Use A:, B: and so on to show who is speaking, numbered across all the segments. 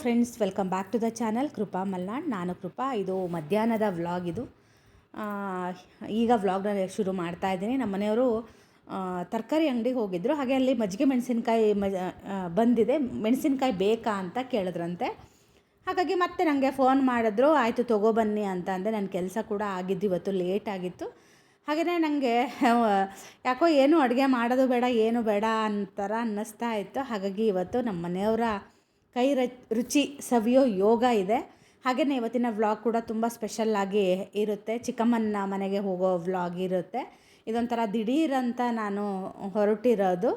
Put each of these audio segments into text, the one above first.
A: friends welcome back to the channel Krupa Malnad ನಾನು ಕೃಪಾ ಇದು ಮಧ್ಯಾಹ್ನದ ವ್ಲಾಗ್ ಇದು. ಈಗ ವ್ಲಾಗ್ನ ಶುರು ಮಾಡ್ತಾ ಇದ್ದೀನಿ. ನಮ್ಮ ಮನೆಯವರು ತರಕಾರಿ ಅಂಗಡಿಗೆ ಹೋಗಿದ್ದರು ಹಾಗೆ ಅಲ್ಲಿ ಮಜ್ಜಿಗೆ ಮೆಣಸಿನ್ಕಾಯಿ ಮಜ ಬಂದಿದೆ. ಮೆಣಸಿನ್ಕಾಯಿ ಬೇಕಾ ಅಂತ ಕೇಳಿದ್ರಂತೆ. ಹಾಗಾಗಿ ಮತ್ತೆ ನನಗೆ ಫೋನ್ ಮಾಡಿದ್ರು. ಆಯಿತು ತೊಗೊಬನ್ನಿ ಅಂತ ಅಂದೆ. ನನ್ನ ಕೆಲಸ ಕೂಡ ಆಗಿದ್ದು ಇವತ್ತು ಲೇಟ್ ಆಗಿತ್ತು. ಹಾಗೆಯೇ ನನಗೆ ಯಾಕೋ ಏನು ಅಡುಗೆ ಮಾಡೋದು ಬೇಡ, ಏನು ಬೇಡ ಅಂತಾರ ಅನ್ನಿಸ್ತಾ ಇತ್ತು. ಹಾಗಾಗಿ ಇವತ್ತು ನಮ್ಮ ಮನೆಯವರ ಕೈ ರುಚಿ ಸವಿಯೋ ಯೋಗ ಇದೆ. ಹಾಗೆಯೇ ಇವತ್ತಿನ ವ್ಲಾಗ್ ಕೂಡ ತುಂಬ ಸ್ಪೆಷಲ್ಲಾಗಿ ಇರುತ್ತೆ. ಚಿಕ್ಕಮ್ಮನ ಮನೆಗೆ ಹೋಗೋ ವ್ಲಾಗ್ ಇರುತ್ತೆ. ಇದೊಂಥರ ದಿಢೀರಂತ ನಾನು ಹೊರಟಿರೋದು.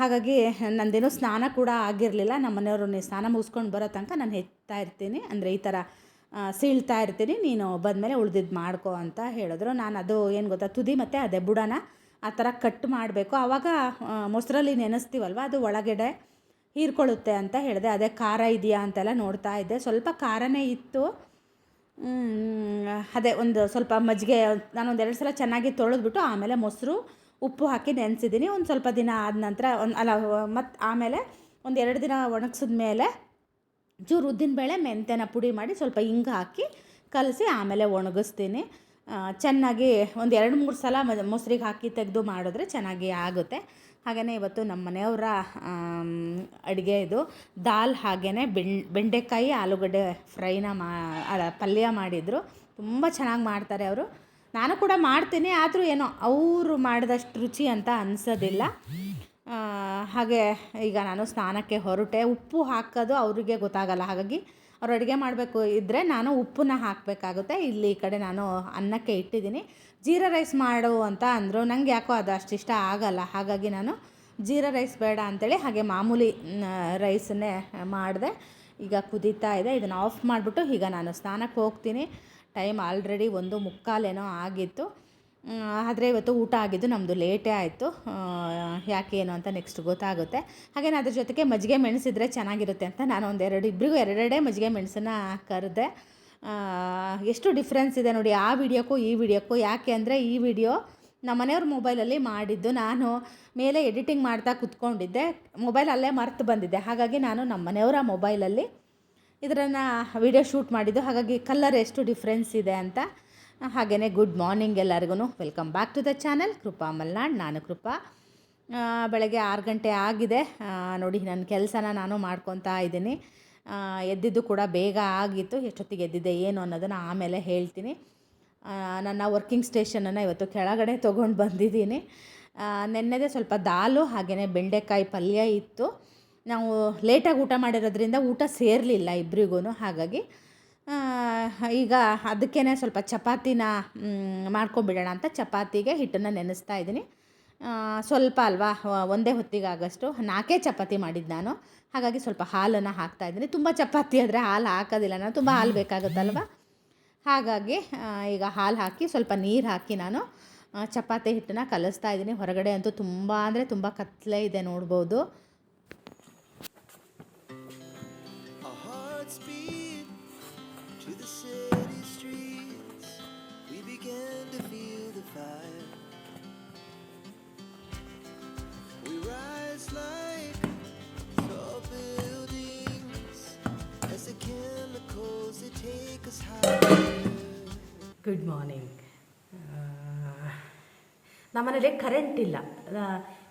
A: ಹಾಗಾಗಿ ನಂದೇನೂ ಸ್ನಾನ ಕೂಡ ಆಗಿರಲಿಲ್ಲ. ನಮ್ಮ ಮನೆಯವರು ಸ್ನಾನ ಮುಗಿಸ್ಕೊಂಡು ಬರೋ ತನಕ ನಾನು ಹೆಚ್ಚುತ್ತಾ ಇರ್ತೀನಿ. ಅಂದರೆ ಈ ಥರ ಸೀಳ್ತಾ ಇರ್ತೀನಿ. ನೀನು ಬಂದಮೇಲೆ ಉಳಿದಿದ್ದು ಮಾಡ್ಕೋ ಅಂತ ಹೇಳಿದ್ರು. ನಾನು ಅದು ಏನು ಗೊತ್ತಾ, ತುದಿ ಮತ್ತು ಅದೇ ಬುಡನ ಆ ಥರ ಕಟ್ ಮಾಡಬೇಕು. ಆವಾಗ ಮೊಸರಲ್ಲಿ ನೆನೆಸ್ತೀವಲ್ವ? ಅದು ಒಳಗಡೆ ಹೀರ್ಕೊಳ್ಳುತ್ತೆ ಅಂತ ಹೇಳಿದೆ. ಅದೇ ಖಾರ ಇದೆಯಾ ಅಂತೆಲ್ಲ ನೋಡ್ತಾ ಇದ್ದೆ. ಸ್ವಲ್ಪ ಖಾರನೇ ಇತ್ತು. ಅದೇ ಒಂದು ಸ್ವಲ್ಪ ಮಜ್ಜಿಗೆ ನಾನು ಒಂದು ಎರಡು ಸಲ ಚೆನ್ನಾಗಿ ತೊಳೆದ್ಬಿಟ್ಟು ಆಮೇಲೆ ಮೊಸರು, ಉಪ್ಪು ಹಾಕಿ ನೆನೆಸಿದ್ದೀನಿ. ಒಂದು ಸ್ವಲ್ಪ ದಿನ ಆದ ನಂತರ ಒಂದು, ಅಲ್ಲ ಮತ್ತು ಆಮೇಲೆ ಒಂದು ಎರಡು ದಿನ ಒಣಗಿಸಿದ ಮೇಲೆ ಚೂರು ಉದ್ದಿನಬೇಳೆ ಮೆಂತ್ಯನ ಪುಡಿ ಮಾಡಿ ಸ್ವಲ್ಪ ಹಿಂಗೆ ಹಾಕಿ ಕಲಸಿ ಆಮೇಲೆ ಒಣಗಿಸ್ತೀನಿ. ಚೆನ್ನಾಗಿ ಒಂದು ಎರಡು ಮೂರು ಸಲ ಮೊಸರಿಗೆ ಹಾಕಿ ತೆಗೆದು ಮಾಡಿದ್ರೆ ಚೆನ್ನಾಗಿ ಆಗುತ್ತೆ. ಹಾಗೆಯೇ ಇವತ್ತು ನಮ್ಮ ಮನೆಯವರ ಅಡುಗೆ ಇದು. ದಾಲ್ ಹಾಗೆಯೇ ಬೆಂಡೆಕಾಯಿ ಆಲೂಗಡ್ಡೆ ಫ್ರೈನ ಮಾ ಪಲ್ಯ ಮಾಡಿದರು. ತುಂಬ ಚೆನ್ನಾಗಿ ಮಾಡ್ತಾರೆ ಅವರು. ನಾನು ಕೂಡ ಮಾಡ್ತೀನಿ, ಆದರೂ ಏನೋ ಅವರು ಮಾಡಿದಷ್ಟು ರುಚಿ ಅಂತ ಅನಿಸೋದಿಲ್ಲ. ಹಾಗೆ ಈಗ ನಾನು ಸ್ನಾನಕ್ಕೆ ಹೊರಟೆ. ಉಪ್ಪು ಹಾಕೋದು ಅವರಿಗೆ ಗೊತ್ತಾಗಲ್ಲ. ಹಾಗಾಗಿ ಅವ್ರು ಅಡುಗೆ ಮಾಡಬೇಕು ಇದ್ದರೆ ನಾನು ಉಪ್ಪನ್ನ ಹಾಕಬೇಕಾಗುತ್ತೆ. ಇಲ್ಲಿ ಈ ಕಡೆ ನಾನು ಅನ್ನಕ್ಕೆ ಇಟ್ಟಿದ್ದೀನಿ. ಜೀರಾ ರೈಸ್ ಮಾಡು ಅಂತ ಅಂದರು. ನನಗೆ ಯಾಕೋ ಅದು ಅಷ್ಟಿಷ್ಟ ಆಗಲ್ಲ. ಹಾಗಾಗಿ ನಾನು ಜೀರಾ ರೈಸ್ ಬೇಡ ಅಂತೇಳಿ ಹಾಗೆ ಮಾಮೂಲಿ ರೈಸನ್ನೇ ಮಾಡಿದೆ. ಈಗ ಕುದೀತಾ ಇದೆ. ಇದನ್ನು ಆಫ್ ಮಾಡಿಬಿಟ್ಟು ಈಗ ನಾನು ಸ್ನಾನಕ್ಕೆ ಹೋಗ್ತೀನಿ. ಟೈಮ್ ಆಲ್ರೆಡಿ ಒಂದು ಮುಕ್ಕಾಲೇನೋ ಆಗಿತ್ತು. ಆದರೆ ಇವತ್ತು ಊಟ ಆಗಿದ್ದು ನಮ್ಮದು ಲೇಟೇ ಆಯಿತು. ಯಾಕೆ ಏನು ಅಂತ ನೆಕ್ಸ್ಟ್ ಗೊತ್ತಾಗುತ್ತೆ. ಹಾಗೇನೆ ಅದ್ರ ಜೊತೆಗೆ ಮಜ್ಜಿಗೆ ಮೆಣಸಿದ್ರೆ ಚೆನ್ನಾಗಿರುತ್ತೆ ಅಂತ ನಾನು ಒಂದು ಎರಡು ಇಬ್ಬರಿಗೂ ಎರಡೆರಡೇ ಮಜ್ಜಿಗೆ ಮೆಣಸನ್ನ ಕರೆದೆ. ಎಷ್ಟು ಡಿಫ್ರೆನ್ಸ್ ಇದೆ ನೋಡಿ, ಆ ವಿಡಿಯೋಕ್ಕೂ ಈ ವಿಡಿಯೋಕ್ಕೂ ಯಾಕೆ ಅಂದರೆ ಈ ವಿಡಿಯೋ ನಮ್ಮ ಮನೆಯವ್ರ ಮೊಬೈಲಲ್ಲಿ ಮಾಡಿದ್ದು. ನಾನು ಮೇಲೆ ಎಡಿಟಿಂಗ್ ಮಾಡ್ತಾ ಕುತ್ಕೊಂಡಿದ್ದೆ. ಮೊಬೈಲ್ ಅಲ್ಲೇ ಮರ್ತು ಬಂದಿದ್ದೆ ಹಾಗಾಗಿ ನಾನು ನಮ್ಮ ಮನೆಯವರ ಮೊಬೈಲಲ್ಲಿ ಇದರನ್ನು ವಿಡಿಯೋ ಶೂಟ್ ಮಾಡಿದ್ದು. ಹಾಗಾಗಿ ಕಲ್ಲರ್ ಎಷ್ಟು ಡಿಫ್ರೆನ್ಸ್ ಇದೆ ಅಂತ. ಹಾಗೆಯೇ ಗುಡ್ ಮಾರ್ನಿಂಗ್ ಎಲ್ಲರಿಗೂ. Welcome back to the channel. Krupa Malnad, ನಾನು ಕೃಪಾ. ಬೆಳಗ್ಗೆ ಆರು ಗಂಟೆ ಆಗಿದೆ. ನೋಡಿ, ನನ್ನ ಕೆಲಸನ ನಾನು ಮಾಡ್ಕೊತಾ ಇದ್ದೀನಿ. ಎದ್ದಿದ್ದು ಕೂಡ ಬೇಗ ಆಗಿತ್ತು. ಎಷ್ಟೊತ್ತಿಗೆ ಎದ್ದಿದೆ ಏನು ಅನ್ನೋದನ್ನು ಆಮೇಲೆ ಹೇಳ್ತೀನಿ. ನನ್ನ ವರ್ಕಿಂಗ್ ಸ್ಟೇಷನನ್ನು ಇವತ್ತು ಕೆಳಗಡೆ ತೊಗೊಂಡು ಬಂದಿದ್ದೀನಿ. ನೆನ್ನೆದೇ ಸ್ವಲ್ಪ ದಾಲು, ಹಾಗೆಯೇ ಬೆಂಡೆಕಾಯಿ ಪಲ್ಯ ಇತ್ತು. ನಾವು ಲೇಟಾಗಿ ಊಟ ಮಾಡಿರೋದ್ರಿಂದ ಊಟ ಸೇರಲಿಲ್ಲ ಇಬ್ರಿಗೂ ಹಾಗಾಗಿ ಈಗ ಅದಕ್ಕೇ ಸ್ವಲ್ಪ ಚಪಾತಿನ ಮಾಡ್ಕೊಂಬಿಡೋಣ ಅಂತ ಚಪಾತಿಗೆ ಹಿಟ್ಟನ್ನು ನೆನೆಸ್ತಾ ಇದ್ದೀನಿ. ಸ್ವಲ್ಪ ಅಲ್ವಾ ಒಂದೇ ಹೊತ್ತಿಗೆ ಆಗಷ್ಟು ನಾಲ್ಕೇ ಚಪಾತಿ ಮಾಡಿದ್ದು ನಾನು. ಹಾಗಾಗಿ ಸ್ವಲ್ಪ ಹಾಲನ್ನು ಹಾಕ್ತಾ ಇದ್ದೀನಿ. ತುಂಬ ಚಪಾತಿ ಆದರೆ ಹಾಲು ಹಾಕೋದಿಲ್ಲ. ನಾನು ತುಂಬ ಹಾಲು ಬೇಕಾಗುತ್ತಲ್ವ? ಹಾಗಾಗಿ ಈಗ ಹಾಲು ಹಾಕಿ ಸ್ವಲ್ಪ ನೀರು ಹಾಕಿ ನಾನು ಚಪಾತಿ ಹಿಟ್ಟನ್ನು ಕಲಿಸ್ತಾ ಇದ್ದೀನಿ. ಹೊರಗಡೆ ಅಂತೂ ತುಂಬ ಅಂದರೆ ತುಂಬ ಕತ್ತಲೆ ಇದೆ ನೋಡ್ಬೋದು.
B: ಗುಡ್ ಮಾರ್ನಿಂಗ್ ನಮ್ಮನೇಲಿ ಕರೆಂಟ್ ಇಲ್ಲ.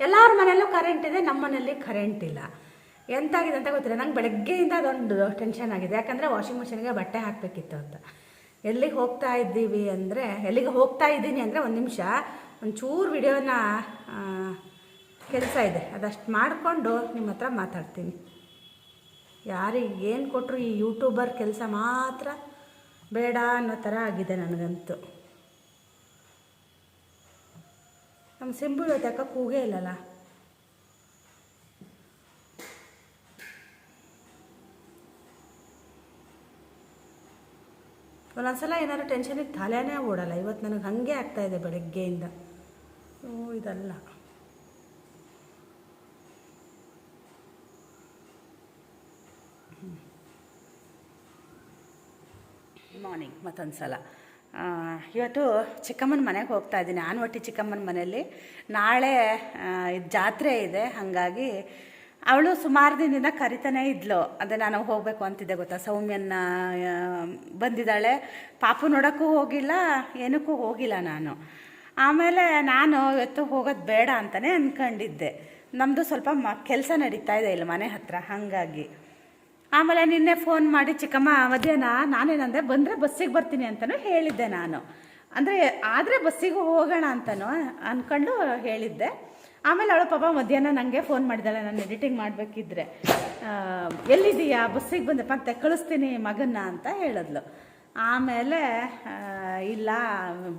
B: ಎಲ್ಲರ ಮನೆಯಲ್ಲೂ ಕರೆಂಟ್ ಇದೆ ನಮ್ಮ ಮನೇಲಿ ಕರೆಂಟ್ ಇಲ್ಲ. ಎಂತಾಗಿದೆ ಅಂತ ಗೊತ್ತಿಲ್ಲ. ನಂಗೆ ಬೆಳಗ್ಗೆಯಿಂದ ಅದೊಂದು ಟೆನ್ಷನ್ ಆಗಿದೆ. ಯಾಕಂದರೆ ವಾಷಿಂಗ್ ಮಿಷಿನ್ಗೆ ಬಟ್ಟೆ ಹಾಕಬೇಕಿತ್ತು ಅಂತ. ಎಲ್ಲಿಗೆ ಹೋಗ್ತಾ ಇದ್ದೀವಿ ಅಂದರೆ, ಎಲ್ಲಿಗೆ ಹೋಗ್ತಾ ಇದ್ದೀನಿ ಅಂದರೆ ಒಂದು ನಿಮಿಷ, ಒಂಚೂರು ವಿಡಿಯೋನ ಕೆಲಸ ಇದೆ. ಅದಷ್ಟು ಮಾಡಿಕೊಂಡು ನಿಮ್ಮ ಹತ್ರ ಮಾತಾಡ್ತೀನಿ. ಯಾರಿಗೆ ಏನು ಕೊಟ್ಟರು ಈ ಯೂಟ್ಯೂಬರ್ ಕೆಲಸ ಮಾತ್ರ ಬೇಡ ಅನ್ನೋ ಥರ ಆಗಿದೆ ನನಗಂತೂ.
A: ನಮ್ಮ ಸಿಂಬು ಇವತ್ತು ಯಾಕೋ ಕೂಗೇ ಇಲ್ಲಲ್ಲ? ಒಂದೊಂದ್ಸಲ ಏನಾದ್ರು ಟೆನ್ಷನಿಗೆ ತಲೆನೇ ಓಡಲ್ಲ. ಇವತ್ತು ನನಗೆ ಹಾಗೆ ಆಗ್ತಾ ಇದೆ ಬೆಳಗ್ಗೆಯಿಂದ. ಇದಲ್ಲ. ಮಾರ್ನಿಂಗ್ ಮತ್ತೊಂದು ಸಲ. ಇವತ್ತು ಚಿಕ್ಕಮ್ಮನ ಮನೆಗೆ ಹೋಗ್ತಾ ಇದ್ದೀನಿ. ಆನವಟ್ಟಿ ಚಿಕ್ಕಮ್ಮನ ಮನೆಯಲ್ಲಿ. ನಾಳೆ ಜಾತ್ರೆ ಇದೆ. ಹಾಗಾಗಿ ಅವಳು ಸುಮಾರು ದಿನದಿಂದ ಕರಿತಾನೆ ಇದ್ಲು. ಅದೇ ನಾನು ಹೋಗಬೇಕು ಅಂತಿದ್ದೆ ಗೊತ್ತಾ? ಸೌಮ್ಯನ ಬಂದಿದ್ದಾಳೆ. ಪಾಪು ನೋಡೋಕ್ಕೂ ಹೋಗಿಲ್ಲ, ಏನಕ್ಕೂ ಹೋಗಿಲ್ಲ ನಾನು. ಆಮೇಲೆ ನಾನು ಇವತ್ತು ಹೋಗೋದು ಬೇಡ ಅಂತಲೇ ಅಂದ್ಕೊಂಡಿದ್ದೆ ನಮ್ಮದು ಸ್ವಲ್ಪ ಮ, ಕೆಲಸ ನಡೀತಾ ಇದೆ ಇಲ್ಲಿ ಮನೆ ಹತ್ರ. ಹಾಗಾಗಿ. ಆಮೇಲೆ ನಿನ್ನೆ ಫೋನ್ ಮಾಡಿ, ಚಿಕ್ಕಮ್ಮ, ಮಧ್ಯಾಹ್ನ ನಾನೇನಂದೆ ಬಂದರೆ ಬಸ್ಸಿಗೆ ಬರ್ತೀನಿ ಅಂತಲೂ ಹೇಳಿದ್ದೆ ನಾನು. ಅಂದರೆ, ಆದರೆ ಬಸ್ಸಿಗೆ ಹೋಗೋಣ ಅಂತಲೂ ಅಂದ್ಕೊಂಡು ಹೇಳಿದ್ದೆ. ಆಮೇಲೆ ಅವಳು ಪಾಪ ಮಧ್ಯಾಹ್ನ ನನಗೆ ಫೋನ್ ಮಾಡಿದಾಳೆ, ನಾನು ಎಡಿಟಿಂಗ್ ಮಾಡಬೇಕಿದ್ರೆ. ಎಲ್ಲಿದ್ದೀಯಾ? ಬಸ್ಸಿಗೆ ಬಂದೆ ಮತ್ತೆ ಕಳಿಸ್ತೀನಿ ಮಗನ್ನ ಅಂತ ಹೇಳಿದ್ಲು. ಆಮೇಲೆ ಇಲ್ಲ,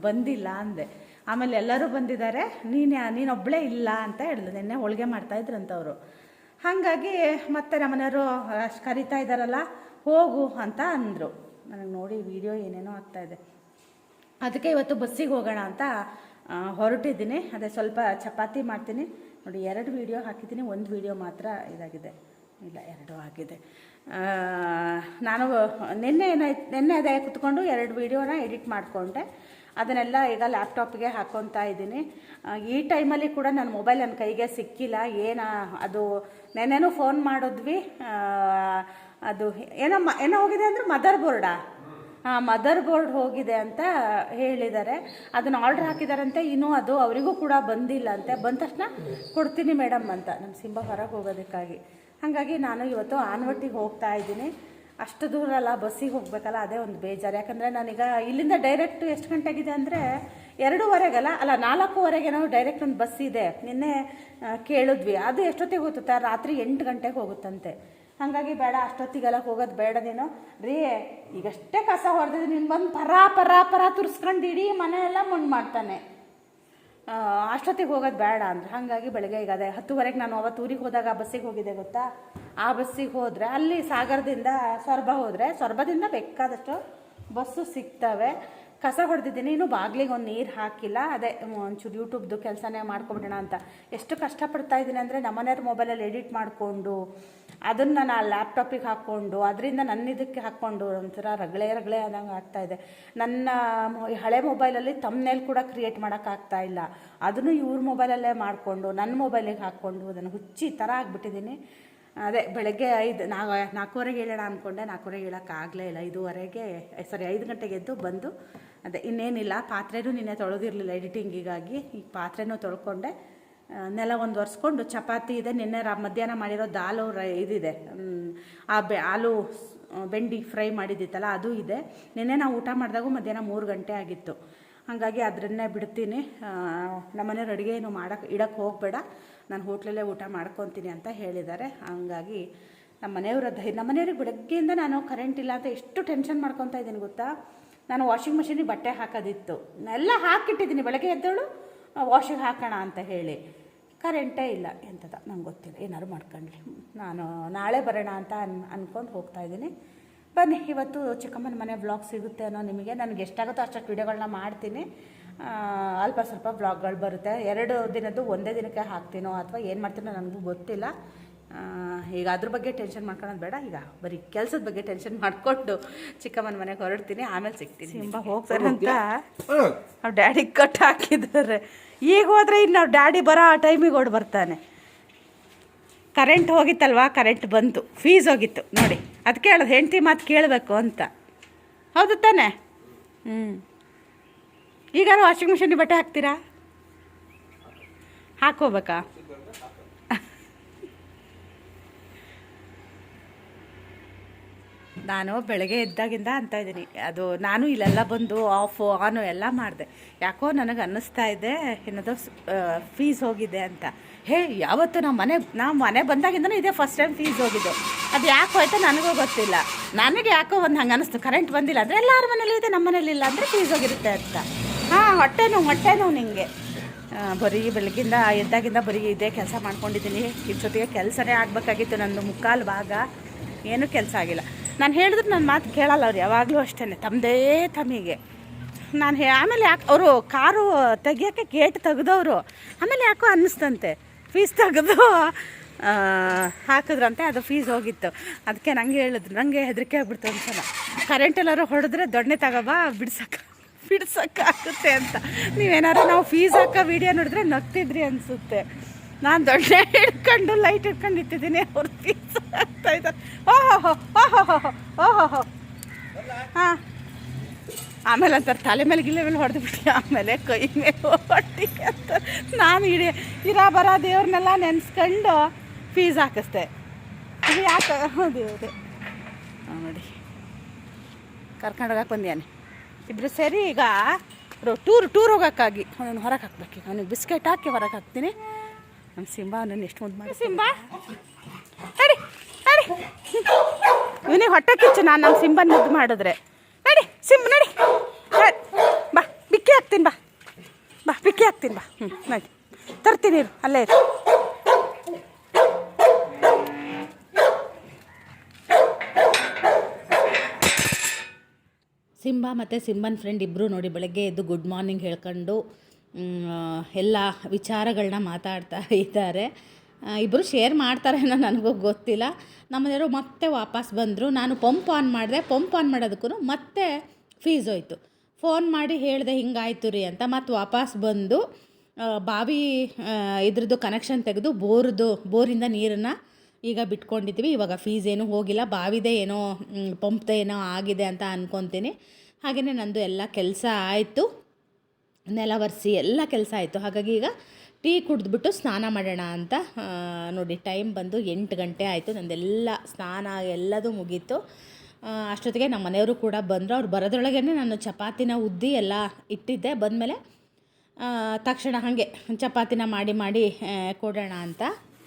A: ಬಂದಿಲ್ಲ ಅಂದೆ. ಆಮೇಲೆ ಎಲ್ಲರೂ ಬಂದಿದ್ದಾರೆ, ನೀನು ನೀನೊಬ್ಬಳೇ ಇಲ್ಲ ಅಂತ ಹೇಳಿದ್ಲು. ನಿನ್ನೆ ಹೋಳಿಗೆ ಮಾಡ್ತಾಯಿದ್ರಂತವರು ಹಾಗಾಗಿ ಮತ್ತೆ ನಮ್ಮನೆಯವರು ಕರಿತಾ ಇದ್ದಾರಲ್ಲ, ಹೋಗು ಅಂತ ಅಂದರು. ನನಗೆ ನೋಡಿ ವಿಡಿಯೋ ಏನೇನೋ ಆಗ್ತಾಯಿದೆ ಅದಕ್ಕೆ ಇವತ್ತು ಬಸ್ಸಿಗೆ ಹೋಗೋಣ ಅಂತ ಹೊರಟಿದ್ದೀನಿ. ಅದೇ ಸ್ವಲ್ಪ ಚಪಾತಿ ಮಾಡ್ತೀನಿ. ನೋಡಿ, ಎರಡು ವೀಡಿಯೋ ಹಾಕಿದ್ದೀನಿ. ಒಂದು ವೀಡಿಯೋ ಮಾತ್ರ ಇದಾಗಿದೆ. ಇಲ್ಲ, ಎರಡು ಆಗಿದೆ. ನಾನು, ನಿನ್ನೆ ಏನಾಯ್ತು, ನಿನ್ನೆ ಅದೇ ಕುತ್ಕೊಂಡು ಎರಡು ವೀಡಿಯೋನ ಎಡಿಟ್ ಮಾಡಿಕೊಂಡೆ. ಅದನ್ನೆಲ್ಲ ಈಗ ಲ್ಯಾಪ್ಟಾಪ್ಗೆ ಹಾಕ್ಕೊತಾ ಇದ್ದೀನಿ. ಈ ಟೈಮಲ್ಲಿ ಕೂಡ ನನ್ನ ಮೊಬೈಲ್ ನನ್ನ ಕೈಗೆ ಸಿಕ್ಕಿಲ್ಲ. ಏನ, ಅದು ನೆನ್ನೆನೂ ಫೋನ್ ಮಾಡಿದ್ವಿ. ಅದು ಏನೋ ಏನೋ ಹೋಗಿದೆ ಅಂದರೆ ಮದರ್ ಬೋರ್ಡಾ ಹಾಂ ಮದರ್ ಬೋರ್ಡ್ ಹೋಗಿದೆ ಅಂತ ಹೇಳಿದ್ದಾರೆ. ಅದನ್ನು ಆರ್ಡ್ರ್ ಹಾಕಿದಾರಂತೆ. ಇನ್ನೂ ಅದು ಅವರಿಗೂ ಕೂಡ ಬಂದಿಲ್ಲ ಅಂತೆ. ಬಂದ ತಕ್ಷಣ ಕೊಡ್ತೀನಿ ಮೇಡಮ್ ಅಂತ. ನಮ್ಮ ಸಿಂಬ ಹೊರಗೆ ಹೋಗೋದಕ್ಕಾಗಿ. ಹಾಗಾಗಿ ನಾನು ಇವತ್ತು ಆನ್ವಟ್ಟಿಗೆ ಹೋಗ್ತಾ ಇದ್ದೀನಿ. ಅಷ್ಟು ದೂರ ಅಲ್ಲ, ಬಸ್ಸಿಗೆ ಹೋಗ್ಬೇಕಲ್ಲ, ಅದೇ ಒಂದು ಬೇಜಾರು. ಯಾಕಂದರೆ ನಾನೀಗ ಇಲ್ಲಿಂದ ಡೈರೆಕ್ಟ್ ಎಷ್ಟು ಗಂಟೆಗಿದೆ ಅಂದರೆ ಎರಡೂವರೆಗಲ್ಲ, ಅಲ್ಲ, ನಾಲ್ಕೂವರೆಗೆ ನಾವು ಡೈರೆಕ್ಟ್ ಒಂದು ಬಸ್ ಇದೆ. ನಿನ್ನೆ ಕೇಳಿದ್ವಿ. ಅದು ಎಷ್ಟೊತ್ತಿಗೆ ಹೋಗುತ್ತಾ? ರಾತ್ರಿ ಎಂಟು ಗಂಟೆಗೆ ಹೋಗುತ್ತಂತೆ. ಹಾಗಾಗಿ ಬೇಡ, ಅಷ್ಟೊತ್ತಿಗೆಲ್ಲ ಹೋಗೋದು ಬೇಡ ನೀನು. ರೀ, ಈಗಷ್ಟೇ ಕಸ ಹೊಡೆದಿದ್ದು ನಿನ್ನ ಬಂದು ಪರ ಪರ ಪರ ತುರ್ಸ್ಕೊಂಡು ಇಡೀ ಮನೆಯೆಲ್ಲ ಮಣ್ಣು ಮಾಡ್ತಾನೆ. ಅಷ್ಟೊತ್ತಿಗೆ ಹೋಗೋದು ಬೇಡ ಅಂದ್ರೆ. ಹಾಗಾಗಿ ಬೆಳಗ್ಗೆ ಈಗ ಅದೇ ಹತ್ತುವರೆಗೆ ನಾನು ಅವತ್ತು ಊರಿಗೆ ಹೋದಾಗ ಆ ಬಸ್ಸಿಗೆ ಹೋಗಿದ್ದೆ ಗೊತ್ತಾ? ಆ ಬಸ್ಸಿಗೆ ಹೋದರೆ ಅಲ್ಲಿ ಸಾಗರದಿಂದ ಸೊರಬ ಹೋದರೆ ಸೊರಬದಿಂದ ಬೇಕಾದಷ್ಟು ಬಸ್ಸು ಸಿಗ್ತವೆ. ಕಸ ಹೊಡೆದಿದ್ದೀನಿ, ಇನ್ನು ಬಾಗಿಲಿಗೆ ಒಂದು ನೀರು ಹಾಕಿಲ್ಲ. ಅದೇ ಒಂಚೂರು ಯೂಟ್ಯೂಬ್ದು ಕೆಲಸನೇ ಮಾಡ್ಕೊಬಿಡೋಣ ಅಂತ. ಎಷ್ಟು ಕಷ್ಟಪಡ್ತಾ ಇದ್ದೀನಿ ಅಂದರೆ ನಮ್ಮನೆಯವ್ರ ಮೊಬೈಲಲ್ಲಿ ಎಡಿಟ್ ಮಾಡಿಕೊಂಡು, ಅದನ್ನು ನಾನು ಆ ಲ್ಯಾಪ್ಟಾಪಿಗೆ ಹಾಕ್ಕೊಂಡು ಅದರಿಂದ ನನ್ನ ಇದಕ್ಕೆ ಹಾಕ್ಕೊಂಡು ಒಂಥರ ರಗಳೆ ರಗಳೆ ಆದಂಗೆ ಆಗ್ತಾ ಇದೆ. ನನ್ನ ಹಳೆ ಮೊಬೈಲಲ್ಲಿ ತಮ್ಮನೇಲಿ ಕೂಡ ಕ್ರಿಯೇಟ್ ಮಾಡೋಕ್ಕಾಗ್ತಾ ಇಲ್ಲ. ಅದನ್ನು ಇವ್ರ ಮೊಬೈಲಲ್ಲೇ ಮಾಡಿಕೊಂಡು ನನ್ನ ಮೊಬೈಲಿಗೆ ಹಾಕ್ಕೊಂಡು ಅದನ್ನು ಹುಚ್ಚಿ ಥರ ಆಗಿಬಿಟ್ಟಿದ್ದೀನಿ. ಅದೇ, ಬೆಳಗ್ಗೆ ಐದು ನಾ ನಾಲ್ಕೂವರೆಗೆ ಹೇಳೋಣ ಅಂದ್ಕೊಂಡೆ ನಾಲ್ಕೂವರೆಗೆ ಹೇಳೋಕ್ಕಾಗಲೇ ಇಲ್ಲ. ಐದೂವರೆಗೆ ಸಾರಿ ಐದು ಗಂಟೆಗೆ ಎದ್ದು ಬಂದು, ಅದೇ, ಇನ್ನೇನಿಲ್ಲ, ಪಾತ್ರೆನೂ ನಿನ್ನೆ ತೊಳೆದಿರಲಿಲ್ಲ ಎಡಿಟಿಂಗಿಗಾಗಿ ಈ ಪಾತ್ರೆನೂ ತೊಳ್ಕೊಂಡೆ. ನೆಲ ಒಂದು ಒರೆಸ್ಕೊಂಡು ಚಪಾತಿ ಇದೆ. ನಿನ್ನೆ ರಾ, ಮಧ್ಯಾಹ್ನ ಮಾಡಿರೋ ದಾಲು ರೈ, ಇದಿದೆ. ಆ ಬೆ, ಆಲೂ ಬೆಂಡಿ ಫ್ರೈ ಮಾಡಿದ್ದಿತ್ತಲ್ಲ, ಅದು ಇದೆ. ನಿನ್ನೆ ನಾವು ಊಟ ಮಾಡಿದಾಗೂ ಮಧ್ಯಾಹ್ನ ಮೂರು ಗಂಟೆ ಆಗಿತ್ತು. ಹಾಗಾಗಿ ಅದನ್ನೇ ಬಿಡ್ತೀನಿ. ನಮ್ಮನೆಯವ್ರ ಅಡುಗೆ ಏನು ಮಾಡೋಕ್ಕೆ ಇಡಕ್ಕೆ ಹೋಗಬೇಡ. ನಾನು ಹೋಟ್ಲಲ್ಲೇ ಊಟ ಮಾಡ್ಕೊತೀನಿ ಅಂತ ಹೇಳಿದ್ದಾರೆ. ಹಾಗಾಗಿ ನಮ್ಮ ಮನೆಯವ್ರ ಧೈರ್ಯ ನಮ್ಮ ಮನೆಯವ್ರಿಗೆ ಬೆಳಗ್ಗೆಯಿಂದ ನಾನು ಕರೆಂಟ್ ಇಲ್ಲ ಅಂತ ಎಷ್ಟು ಟೆನ್ಷನ್ ಮಾಡ್ಕೊತ ಇದ್ದೀನಿ ಗೊತ್ತಾ? ನಾನು ವಾಷಿಂಗ್ ಮಿಷಿನಿಗೆ ಬಟ್ಟೆ ಹಾಕೋದಿತ್ತು. ಎಲ್ಲ ಹಾಕಿಟ್ಟಿದ್ದೀನಿ. ಬೆಳಗ್ಗೆ ಎದ್ದವಳು ವಾಷಿಗೆ ಹಾಕೋಣ ಅಂತ ಹೇಳಿ. ಕರೆಂಟೇ ಇಲ್ಲ. ಎಂಥದ? ನಂಗೆ ಗೊತ್ತಿಲ್ಲ. ಏನಾದ್ರು ಮಾಡ್ಕೊಳ್ಳಿ ನಾನು ನಾಳೆ ಬರೋಣ ಅಂತ ಅನ್, ಅನ್ಕೊಂಡು ಹೋಗ್ತಾ ಇದ್ದೀನಿ. ಬನ್ನಿ, ಇವತ್ತು ಚಿಕ್ಕಮ್ಮನ ಮನೆ ಬ್ಲಾಗ್ ಸಿಗುತ್ತೆ ಅನ್ನೋ ನಿಮಗೆ. ನನಗೆ ಎಷ್ಟಾಗುತ್ತೋ ಅಷ್ಟಷ್ಟು ವೀಡಿಯೋಗಳನ್ನ ಮಾಡ್ತೀನಿ. ಅಲ್ಪ ಸ್ವಲ್ಪ ಬ್ಲಾಗ್ಗಳು ಬರುತ್ತೆ. ಎರಡು ದಿನದ್ದು ಒಂದೇ ದಿನಕ್ಕೆ ಹಾಕ್ತೀನೋ ಅಥವಾ ಏನು ಮಾಡ್ತೀನೋ ನನಗೂ ಗೊತ್ತಿಲ್ಲ. ಈಗ ಅದ್ರ ಬಗ್ಗೆ ಟೆನ್ಷನ್ ಮಾಡ್ಕೊಳೋದು ಬೇಡ. ಈಗ ಬರೀ ಕೆಲಸದ ಬಗ್ಗೆ ಟೆನ್ಷನ್ ಮಾಡಿಕೊಂಡು ಚಿಕ್ಕಮ್ಮನ ಮನೆಗೆ ಹೊರಡ್ತೀನಿ ಆಮೇಲೆ ಸಿಗ್ತೀನಿ. ತುಂಬ ಹೋಗ್ತಾರೆ ಅಂತ ಅವ್ರ ಡ್ಯಾಡಿ ಕಟ್ ಹಾಕಿದ್ದಾರೆ. ಈಗ ಹೋದರೆ ಇನ್ನು ನಾವು ಡ್ಯಾಡಿ ಬರೋ ಆ ಟೈಮಿಗೆ ಓಡಿ ಬರ್ತಾನೆ. ಕರೆಂಟ್ ಹೋಗಿತ್ತಲ್ವಾ? ಕರೆಂಟ್ ಬಂತು. ಫೀಸ್ ಹೋಗಿತ್ತು. ನೋಡಿ ಅದಕ್ಕೆ ಕೇಳೋದು ಹೆಂಡತಿ ಮಾತು ಕೇಳಬೇಕು ಅಂತ. ಹೌದು ತಾನೆ? ಹ್ಞೂ ಈಗ ವಾಷಿಂಗ್ ಮಿಷಿನ್ ಬಟ್ಟೆ ಹಾಕ್ತೀರಾ? ಹಾಕೋಬೇಕಾ ನಾನು ಬೆಳಗ್ಗೆ ಎದ್ದಾಗಿಂದ ಅಂತ ಇದ್ದೀನಿ. ಅದು ನಾನು ಇಲ್ಲೆಲ್ಲ ಬಂದು ಆಫು ಆನು ಎಲ್ಲ ಮಾಡಿದೆ. ಯಾಕೋ ನನಗೆ ಅನ್ನಿಸ್ತಾ ಇದೆ, ಏನದು ಫೀಸ್ ಹೋಗಿದೆ ಅಂತ. ಹೇ, ಯಾವತ್ತು ನಾವು ಮನೆ ನಾವು ಮನೆ ಬಂದಾಗಿಂದನೂ ಇದೇ ಫಸ್ಟ್ ಟೈಮ್ ಫೀಸ್ ಹೋಗಿದ್ದು. ಅದು ಯಾಕೆ ಹೋಯ್ತು ನನಗೂ ಗೊತ್ತಿಲ್ಲ. ನನಗೆ ಯಾಕೋ ಒಂದು ಹಂಗೆ ಅನ್ನಿಸ್ತು. ಕರೆಂಟ್ ಬಂದಿಲ್ಲ ಅಂದರೆ ಎಲ್ಲರ ಮನೇಲಿ ಇದೆ ನಮ್ಮ ಮನೇಲಿ ಇಲ್ಲ ಅಂದರೆ ಫೀಸ್ ಹೋಗಿರುತ್ತೆ ಅಂತ. ಹಾಂ ಹೊಟ್ಟೆ ನೋವು ಹೊಟ್ಟೆ ನೋವು
B: ನಿಮಗೆ ಬರೀ ಬೆಳಗಿಂದ ಎದ್ದಾಗಿಂದ ಬರೀ ಇದೇ ಕೆಲಸ ಮಾಡ್ಕೊಂಡಿದ್ದೀನಿ. ಇದ್ರ ಜೊತೆಗೆ ಕೆಲಸನೇ ಆಗಬೇಕಾಗಿತ್ತು ನಂದು ಮುಕ್ಕಾಲು ಭಾಗ. ಏನೂ ಕೆಲಸ ಆಗಿಲ್ಲ. ನಾನು ಹೇಳಿದ್ರೆ ನನ್ನ ಮಾತು ಕೇಳಲ್ಲ ಅವ್ರು, ಯಾವಾಗಲೂ ಅಷ್ಟೇ ತಮ್ಮದೇ ತಮ್ಮಿಗೆ ನಾನು ಆಮೇಲೆ ಯಾಕೆ, ಅವರು ಕಾರು ತೆಗಿಯೋಕ್ಕೆ ಗೇಟ್ ತೆಗೆದವರು. ಆಮೇಲೆ ಯಾಕೋ ಅನ್ನಿಸ್ತಂತೆ. ಫೀಸ್ ತೆಗೆದು ಹಾಕಿದ್ರಂತೆ, ಅದು ಫೀಸ್ ಹೋಗಿತ್ತು. ಅದಕ್ಕೆ ನನಗೆ ಹೇಳಿದ್ರು ನನಗೆ ಹೆದರಿಕೆ ಆಗ್ಬಿಡ್ತು ಒಂದ್ಸಲ. ಕರೆಂಟ್ ಎಲ್ಲಾರು ಹೊಡೆದ್ರೆ ದೊಣ್ಣೆ ತಗೋಬಾ ಬಿಡ್ಸಕ್ಕೆ. ಬಿಡ್ಸೋಕ್ಕಾಗುತ್ತೆ ಅಂತ. ನೀವೇನಾದ್ರು ನಾವು ಫೀಸ್ ಹಾಕೋ ವಿಡಿಯೋ ನೋಡಿದ್ರೆ ನಗ್ತಿದ್ರಿ ಅನಿಸುತ್ತೆ. ನಾನು ದೊಡ್ಡ ಹಿಡ್ಕೊಂಡು ಲೈಟ್ ಹಿಡ್ಕೊಂಡು ನಿಂತಿದ್ದೀನಿ, ಅವ್ರು ಫೀಸ್ ಹಾಕ್ತಾ ಇದ್ದಾರೆ. ಓಹೋ ಓಹೋ ಹಾಂ. ಆಮೇಲೆ ಅಂತಾರೆ, ತಲೆ ಮೇಲೆ ಗಿಲೆ ಮೇಲೆ ಹೊಡೆದು ಬಿಟ್ಟು ಆಮೇಲೆ ಕೈ ಮೇಲೆ ಹೊಟ್ಟಿ ಅಂತ. ನಾನು ಇಡೀ ಇರ ಬರ ದೇವ್ರನ್ನೆಲ್ಲ ನೆನೆಸ್ಕೊಂಡು ಫೀಸ್ ಹಾಕಿಸ್ದೆ. ಇದು ಯಾಕೆ? ದೇವ್ರೆ ನೋಡಿ. ಕರ್ಕೊಂಡೋಗಕ್ಕೆ ಬಂದ್ಯಾನೆ. ಇಬ್ಬರು ಸೇರಿ ಈಗ ಟೂರ್ ಟೂರ್ ಹೋಗೋಕ್ಕಾಗಿ. ಅವನನ್ನು ಹೊರಗೆ ಹಾಕ್ಬೇಕು ಅವನಿಗೆ ಬಿಸ್ಕೆಟ್ ಹಾಕಿ ಹೊರಗೆ ಹಾಕ್ತೀನಿ. ನಮ್ಮ ಸಿಂಬ ಅವನನ್ನು ಎಷ್ಟು ಮುದ್ದು ಮಾಡಿ ಸಿಂಬ? ಅಡಿ ಅಡಿ ಇವನಿಗೆ ಹೊಟ್ಟೆ ಕಿಚ್ಚು ನಾನು ನಮ್ಮ ಸಿಂಬನ್ ಮುದ್ದು ಮಾಡಿದ್ರೆ. ನಡಿ ಸಿಂಬ ನಡಿ. ಬಾ ಬಿಕ್ಕಿ ಹಾಕ್ತೀನಿ ಬಾ. ಬಾ ಬಿಕ್ಕಿ ಹಾಕ್ತೀನಿ ಬಾ. ಹ್ಞೂ ನಡಿ. ತರ್ತೀನಿ ಅಲ್ಲೇ ಇರು.
A: ಸಿಂಬ ಮತ್ತು ಸಿಂಬನ್ ಫ್ರೆಂಡ್ ಇಬ್ಬರು ನೋಡಿ ಬೆಳಗ್ಗೆ ಎದ್ದು ಗುಡ್ ಮಾರ್ನಿಂಗ್ ಹೇಳ್ಕೊಂಡು ಎಲ್ಲ ವಿಚಾರಗಳನ್ನ ಮಾತಾಡ್ತಾ ಇದ್ದಾರೆ. ಇಬ್ಬರು ಶೇರ್ ಮಾಡ್ತಾರೇನೋ ನನಗೂ ಗೊತ್ತಿಲ್ಲ. ನಮ್ಮನೆಯವರು ಮತ್ತೆ ವಾಪಸ್ ಬಂದರು. ನಾನು ಪಂಪ್ ಆನ್ ಮಾಡಿದೆ. ಪಂಪ್ ಆನ್ ಮಾಡೋದಕ್ಕೂ ಮತ್ತೆ ಫೀಸ್ ಹೋಯಿತು. ಫೋನ್ ಮಾಡಿ ಹೇಳಿದೆ, ಹಿಂಗಾಯ್ತು ರೀ ಅಂತ ಮತ್ತೆ ವಾಪಸ್ ಬಂದು ಬಾವಿ ಇದ್ರದ್ದು ಕನೆಕ್ಷನ್ ತೆಗೆದು ಬೋರ್ದು, ಬೋರಿಂದ ನೀರನ್ನು ಈಗ ಬಿಟ್ಕೊಂಡಿದ್ದೀವಿ. ಇವಾಗ ಫೀಸ್ ಏನೂ ಹೋಗಿಲ್ಲ. ಬಾವಿದೆ ಏನೋ ಪಂಪ್ದೆ ಏನೋ ಆಗಿದೆ ಅಂತ ಅಂದ್ಕೊತೀನಿ ಹಾಗೆಯೇ ನಂದು ಎಲ್ಲ ಕೆಲಸ ಆಯಿತು. ನೆಲ ಒರೆಸಿ ಎಲ್ಲ ಕೆಲಸ ಆಯಿತು. ಹಾಗಾಗಿ ಈಗ ಟೀ ಕುಡಿದ್ಬಿಟ್ಟು ಸ್ನಾನ ಮಾಡೋಣ ಅಂತ ನೋಡಿ ಟೈಮ್ ಬಂದು ಎಂಟು ಗಂಟೆ ಆಯಿತು. ನಂದೆಲ್ಲ ಸ್ನಾನ ಎಲ್ಲದೂ ಮುಗೀತು. ಅಷ್ಟೊತ್ತಿಗೆ ನಮ್ಮ ಮನೆಯವರು ಕೂಡ ಬಂದರು. ಅವ್ರು ಬರೋದ್ರೊಳಗೇ ನಾನು ಚಪಾತಿನ ಉದ್ದಿ ಎಲ್ಲ ಇಟ್ಟಿದ್ದೆ. ಬಂದಮೇಲೆ ತಕ್ಷಣ ಹಾಗೆ ಚಪಾತಿನ ಮಾಡಿ ಮಾಡಿ ಕೊಡೋಣ ಅಂತ.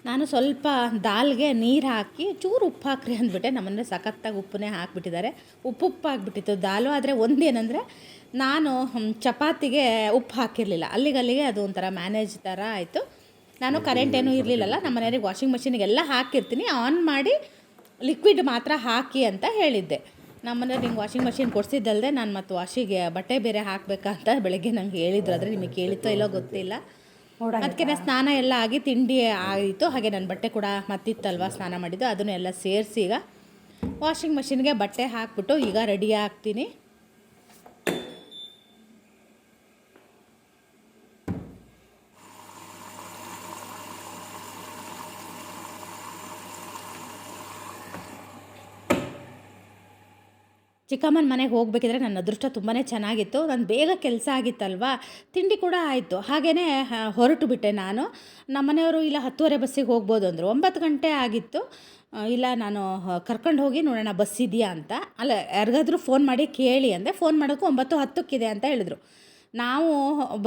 A: ನಾನು ಸ್ವಲ್ಪ ದಾಲ್ಗೆ ನೀರು ಹಾಕಿ ಚೂರು ಉಪ್ಪು ಹಾಕ್ರಿ ಅಂದ್ಬಿಟ್ಟೆ. ನಮ್ಮನೆ ಸಖತ್ತಾಗಿ ಉಪ್ಪನ್ನೇ ಹಾಕಿಬಿಟ್ಟಿದ್ದಾರೆ. ಉಪ್ಪು ಉಪ್ಪು ಆಗಿಬಿಟ್ಟಿತ್ತು ದಾಲು, ಆದರೆ ಒಂದೇನೆಂದರೆ ನಾನು ಚಪಾತಿಗೆ ಉಪ್ಪು ಹಾಕಿರಲಿಲ್ಲ. ಅಲ್ಲಿಗಲ್ಲಿಗೆ ಅದು ಒಂಥರ ಮ್ಯಾನೇಜ್ ಥರ ಆಯಿತು. ನಾನು ಕರೆಂಟ್ ಏನೂ ಇರಲಿಲ್ಲಲ್ಲ, ನಮ್ಮ ಮನೆಯವ್ರಿಗೆ ವಾಷಿಂಗ್ ಮೆಷಿನಿಗೆಲ್ಲ ಹಾಕಿರ್ತೀನಿ. ಆನ್ ಮಾಡಿ ಲಿಕ್ವಿಡ್ ಮಾತ್ರ ಹಾಕಿ ಅಂತ ಹೇಳಿದ್ದೆ. ನಮ್ಮ ಮನೆಯವ್ರು ನಿಮ್ಗೆ ವಾಷಿಂಗ್ ಮಷಿನ್ ಕೊಡಿಸಿದ್ದಲ್ಲದೆ ನಾನು ಮತ್ತು ವಾಷಿಗೆ ಬಟ್ಟೆ ಬೇರೆ ಹಾಕಬೇಕಂತ ಬೆಳಗ್ಗೆ ನಂಗೆ ಹೇಳಿದ್ರು. ಆದರೆ ನಿಮಗೆ ಕೇಳಿತ್ತೋ ಇಲ್ಲೋ ಗೊತ್ತಿಲ್ಲ. ಅದಕ್ಕೆ ಸ್ನಾನ ಎಲ್ಲ ಆಗಿ ತಿಂಡಿ ಆಯಿತು. ಹಾಗೆ ನನ್ನ ಬಟ್ಟೆ ಕೂಡ ಮತ್ತಿತ್ತಲ್ವ ಸ್ನಾನ ಮಾಡಿದ್ದು. ಅದನ್ನು ಎಲ್ಲ ಸೇರಿಸಿ ಈಗ ವಾಷಿಂಗ್ ಮಷಿನ್ಗೆ ಬಟ್ಟೆ ಹಾಕ್ಬಿಟ್ಟು ಈಗ ರೆಡಿ ಆಗ್ತೀನಿ. ಚಿಕ್ಕಮ್ಮನ ಮನೆಗೆ ಹೋಗಬೇಕಿದ್ರೆ ನನ್ನ ಅದೃಷ್ಟ ತುಂಬಾ ಚೆನ್ನಾಗಿತ್ತು. ನಾನು ಬೇಗ ಕೆಲಸ ಆಗಿತ್ತಲ್ವಾ? ತಿಂಡಿ ಕೂಡ ಆಯಿತು. ಹಾಗೆಯೇ ಹೊರಟು ಬಿಟ್ಟೆ ನಾನು. ನಮ್ಮ ಮನೆಯವರು ಇಲ್ಲ ಹತ್ತುವರೆ ಬಸ್ಸಿಗೆ ಹೋಗ್ಬೋದು ಅಂದರು. ಒಂಬತ್ತು ಗಂಟೆ ಆಗಿತ್ತು. ಇಲ್ಲ ನಾನು ಕರ್ಕೊಂಡು ಹೋಗಿ ನೋಡೋಣ ಬಸ್ ಇದೆಯಾ ಅಂತ. ಅಲ್ಲ, ಯಾರಿಗಾದರೂ ಫೋನ್ ಮಾಡಿ ಕೇಳಿ ಅಂದರೆ ಫೋನ್ ಮಾಡೋಕ್ಕೂ ಒಂಬತ್ತು ಹತ್ತಕ್ಕಿದೆ ಅಂತ ಹೇಳಿದರು. ನಾವು